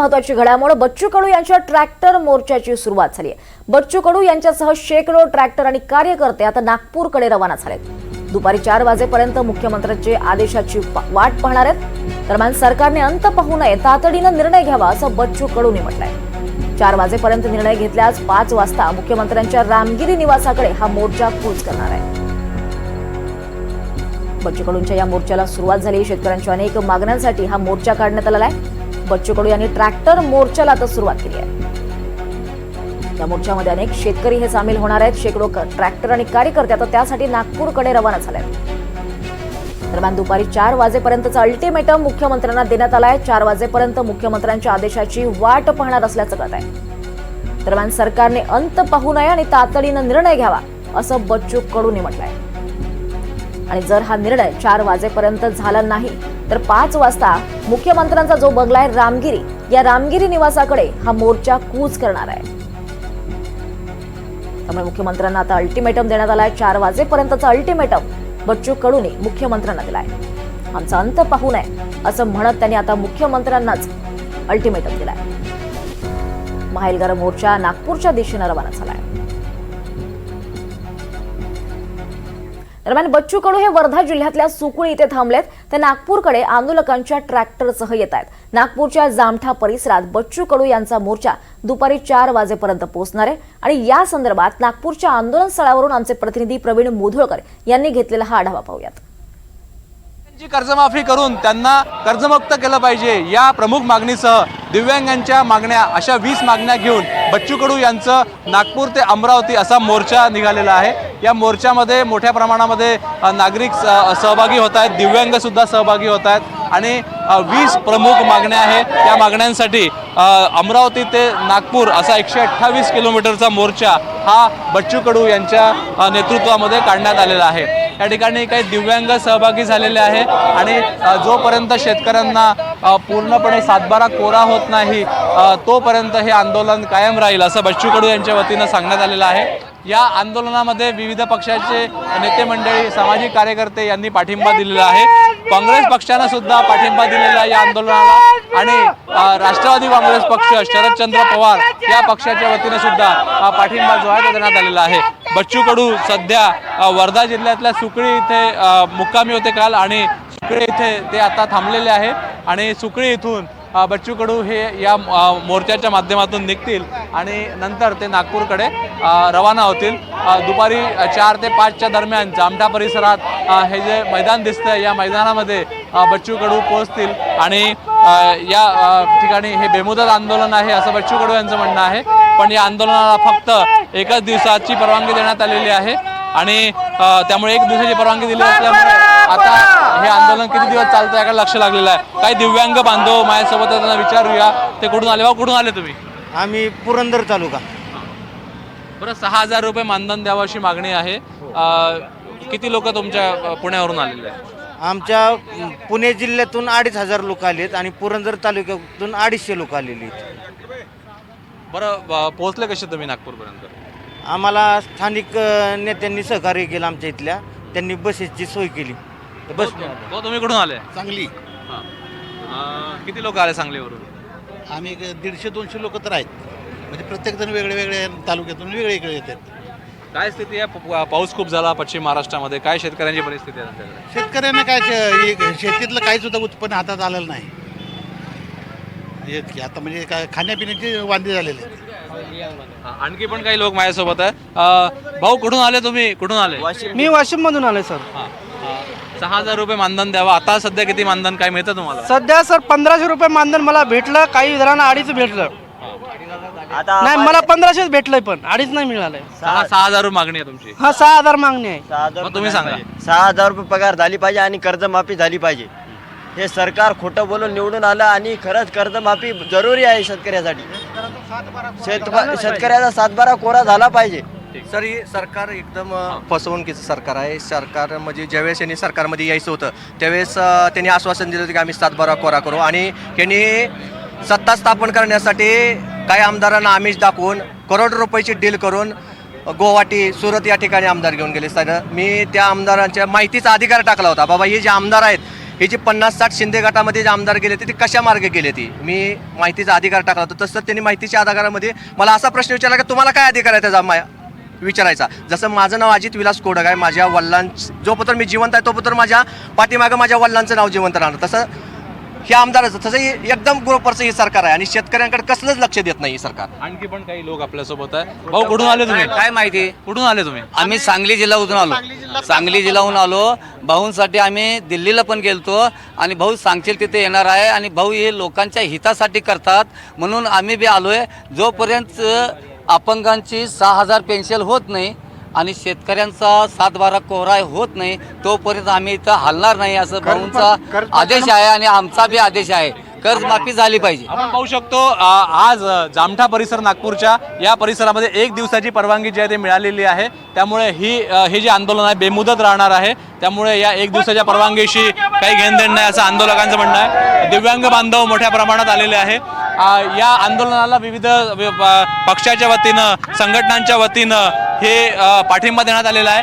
महत्वाची घडामोड. बच्चू कडू यांच्या ट्रॅक्टर मोर्चाची सुरुवात झाली आहे. बच्चू कडू यांच्यासह शेकडो ट्रॅक्टर आणि कार्यकर्ते आता नागपूरकडे रवाना झालेत दुपारी चार वाजेपर्यंत मुख्यमंत्र्यांचे आदेशाची वाट पाहणार आहेत. दरम्यान सरकारने अंत पाहू नये तातडीनं निर्णय घ्यावा असं बच्चू कडूंनी म्हटलंय. चार वाजेपर्यंत निर्णय घेतल्यास पाच वाजता मुख्यमंत्र्यांच्या रामगिरी निवासाकडे हा मोर्चा कूच करणार आहे. बच्चू कडूंच्या या मोर्चाला सुरुवात झाली. शेतकऱ्यांच्या अनेक मागण्यांसाठी हा मोर्चा काढण्यात आलेला आहे. बच्चू कडू यांनी ट्रॅक्टर मोर्चाला आता सुरुवात केली आहे. या मोर्चामध्ये अनेक शेतकरी हे सामील होणार आहेत. शेकडो ट्रॅक्टर आणि कार्यकर्ते आता त्यासाठी नागपूरकडे रवाना झाले आहेत. दरम्यान दुपारी चार वाजेपर्यंतचा अल्टिमेटम मुख्यमंत्र्यांना देण्यात आलाय चार वाजेपर्यंत मुख्यमंत्र्यांच्या आदेशाची वाट पाहणार असल्याचं कळत आहे. दरम्यान सरकारने अंत पाहू नये आणि तातडीनं निर्णय घ्यावा असं बच्चू कडूने म्हटलंय. आणि जर हा निर्णय चार वाजेपर्यंत झाला नाही तर पाच वाजता मुख्यमंत्र्यांचा जो बंगला आहे रामगिरी या रामगिरी निवासाकडे हा मोर्चा कूच करणार आहे. त्यामुळे मुख्यमंत्र्यांना आता अल्टिमेटम देण्यात आलाय. चार वाजेपर्यंतचा अल्टिमेटम बच्चू कडूने मुख्यमंत्र्यांना दिलाय. आमचा अंत पाहू नये असं म्हणत त्यांनी आता मुख्यमंत्र्यांनाच अल्टिमेटम दिलाय. महाएल्गार मोर्चा नागपूरच्या दिशेनं रवाना झालाय. दरम्यान बच्चू कडू हे वर्धा जिल्ह्यातल्या सुकुळी इथे थांबलेत. तर नागपूरकडे आंदोलकांच्या ट्रॅक्टरसह येत आहेत नागपूरच्या जामठा परिसरात बच्चू कडू यांचा मोर्चा दुपारी चार वाजेपर्यंत पोहोचणार आहे. आणि या संदर्भात नागपूरच्या आंदोलन स्थळावरून आमचे प्रतिनिधी प्रवीण मुधोळकर यांनी घेतलेला हा आढावा पाहूयात. जी कर्जमाफी करून त्यांना कर्जमुक्त केलं पाहिजे या प्रमुख मागणीसह दिव्यांगांच्या मागण्या अशा वीस मागण्या घेऊन बच्चू कडू यांचं नागपूर ते अमरावती असा मोर्चा निघालेला आहे. या मोर्चामध्ये मोठ्या प्रमाणामध्ये नागरिक स- सहभागी होत आहेत दिव्यांगसुद्धा सहभागी होत आहेत आणि वीस प्रमुख मागण्या आहेत. त्या मागण्यांसाठी अमरावती ते नागपूर असा एकशे अठ्ठावीस किलोमीटरचा मोर्चा हा बच्चू कडू यांच्या नेतृत्वामध्ये काढण्यात आलेला आहे. या ठिकाणी काही दिव्यांग सहभागी झालेले आहे आणि जोपर्यंत शेतकऱ्यांना पूर्णपणे सातबारा कोरा होत नाही तोपर्यंत हे आंदोलन कायम राहील असं बच्चू कडू यांच्या वतीनं सांगण्यात आलेलं आहे. या आंदोलनामध्ये विविध पक्षाचे नेते मंडळी सामाजिक कार्यकर्ते यांनी पाठिंबा दिलेला आहे. काँग्रेस पक्षानं सुद्धा पाठिंबा दिलेला या आंदोलनाला आणि राष्ट्रवादी काँग्रेस पक्ष शरदचंद्र पवार या पक्षाच्या वतीने सुद्धा पाठिंबा जो आहे तो देण्यात आलेला आहे. बच्चू कडू सध्या वर्धा जिल्ह्यातल्या सुकळी इथे मुक्कामी होते काल आणि सुकळी इथे ते आता थांबलेले आहे. आणि सुकळी इथून बच्चू कडू हे या मोर्चाच्या माध्यमातून निघतील आणि नंतर ते नागपूरकडे रवाना होतील. दुपारी चार ते पाचच्या दरम्यान जामठा परिसरात हे जे मैदान दिसतं या मैदानामध्ये बच्चू कडू पोहोचतील. आणि या ठिकाणी हे बेमुदत आंदोलन आहे असं बच्चू कडू यांचं म्हणणं आहे. पण या आंदोलनाला फक्त एकाच दिवसाची परवानगी देण्यात आलेली आहे. आणि त्यामुळे एक दिवसाची परवानगी दिली असल्यामुळे आता हे आंदोलन किती दिवस चालतं याकडे लक्ष लागलेलं आहे? काही दिव्यांग बांधव माझ्यासोबत त्यांना विचारूया. ते कुठून आले? बा कुठून आले तुम्ही? आम्ही पुरंदर तालुका. बरं सहा हजार रुपये मानधन द्यावं अशी मागणी आहे. अ, किती लोक तुमच्या अ, पुण्यावरून आलेले आहेत? आमच्या पुणे जिल्ह्यातून अडीच हजार लोक आलेत आणि पुरंदर तालुक्यातून अडीचशे लोक आलेली आहेत. बरं पोहोचले कसे तुम्ही नागपूरपर्यंत? आम्हाला स्थानिक अं, नेत्यांनी सहकार्य केलं आमच्या इथल्या. त्यांनी बसेसची सोय केली. बस. हो तुम्ही कुठून आले? चांगली हां. अ, किती लोक आले सांगलीवरून? आम्ही एक दीडशे दोनशे लोक तर आहेत. म्हणजे प्रत्येक जण वेगळे वेगळे तालुक्यातून वेगळे वेगळे येतात. काय स्थिती आहे? प- पाऊस खूप झाला पश्चिम महाराष्ट्रामध्ये. काय शेतकऱ्यांची परिस्थिती आहे शेतकऱ्यांना काय शे- हे- शेतीतलं काही सुद्धा उत्पन्न हातात आलेलं नाही. आता म्हणजे काय खाण्यापिण्याचे वांदे झालेले आहेत. हा, आणखी पण काही लोक माझ्यासोबत आहे अ, भाऊ कुठून आले तुम्ही? कुठून आले? मी वाशिम मधून आलोय सर. हा. सहा हजार रुपये मानधन द्यावं. आता सध्या किती मानधन काय मिळतं तुम्हाला? सध्या सर पंधराशे रुपये मानधन मला भेटलं काही जणांना अडीच भेटलं. नाही मला पंधराशेच भेटलंय पण अडीच नाही मिळालंय. सहा सहा हजार रुपये मागणी आहे तुमची. हा सहा हजार मागणी आहे. मग तुम्ही सांगा. सहा हजार रुपये पगार झाली पाहिजे आणि कर्जमाफी झाली पाहिजे. हे सरकार खोटं बोलून निवडून आलं आणि खरंच कर्जमाफी जरुरी आहे शेतकऱ्यासाठी. शेत शेतकऱ्याचा सातबारा कोरा झाला पाहिजे. सर हे सरकार एकदम फसवणुकीचं सरकार आहे. सरकार म्हणजे ज्यावेळेस यांनी सरकारमध्ये यायचं होतं त्यावेळेस अ, त्यांनी आश्वासन दिलं होतं की आम्ही सातबारा कोरा करू. आणि यांनी सत्ता स्थापन करण्यासाठी काही आमदारांना आमिष दाखवून करोड रुपयाची डील करून गुवाहाटी सुरत या ठिकाणी आमदार घेऊन गेले. सर मी त्या आमदारांच्या माहितीचा अधिकार टाकला होता. बाबा हे जे आमदार आहेत हे जे पन्नास साठ शिंदे गटामध्ये जे आमदार गेले ते ते कशा मार्गे गेले ती मी माहितीचा अधिकार टाकला होता. तसं त्यांनी माहितीच्या अधिकारामध्ये मला असा प्रश्न विचारला की तुम्हाला काय अधिकार आहे त्याचा मा विचारायचा. जसं माझं नाव अजित विलास कोडक आहे माझ्या वडिलांच जोपर्यंत मी जिवंत आहे तोपर्यंत माझ्या पाठीमागं माझ्या वडिलांचं नाव जिवंत राहणार. तसं हे आमदाराचं तसं हे एकदम ग्रोपरचं हे सरकार आहे आणि शेतकऱ्यांकडे कसलंच लक्ष देत नाही हे सरकार. आणखी पण काही लोक आपल्यासोबत आहे भाऊ कुठून आले तुम्ही? काय माहिती? कुठून आले तुम्ही? आम्ही सांगली जिल्ह्यातून आलो. सांगली जिल्ह्याहून आलो. भाऊंसाठी आम्ही दिल्लीला पण गेलतो आणि भाऊ सांगशील तिथे येणार आहे आणि भाऊ हे लोकांच्या हितासाठी करतात म्हणून आम्ही बी आलोय. जोपर्यंत अपंगांची सहा हजार पेन्शन होत नाही आणि शेतकऱ्यांचा सात बारा कोरा होत नाही तोपर्यंत आम्ही इथं हलणार नाही असं भाऊंचा आदेश आहे आणि आमचा बी आदेश आहे. कर्जमाफी झाली पाहिजे. आपण पाहू शकतो आज जामठा परिसर नागपूरच्या या परिसरामध्ये एक दिवसाची परवानगी जी आहे ती मिळालेली आहे त्यामुळे ही हे जे आंदोलन आहे बेमुदत राहणार आहे. त्यामुळे या एक दिवसाच्या परवानगीशी काही घेणदेण नाही असं आंदोलकांचं म्हणणं आहे. दिव्यांग बांधव मोठ्या प्रमाणात आलेले आहे. या आंदोलनाला विविध पक्षाच्या वतीनं संघटनांच्या वतीनं हे पाठिंबा देण्यात आलेला आहे.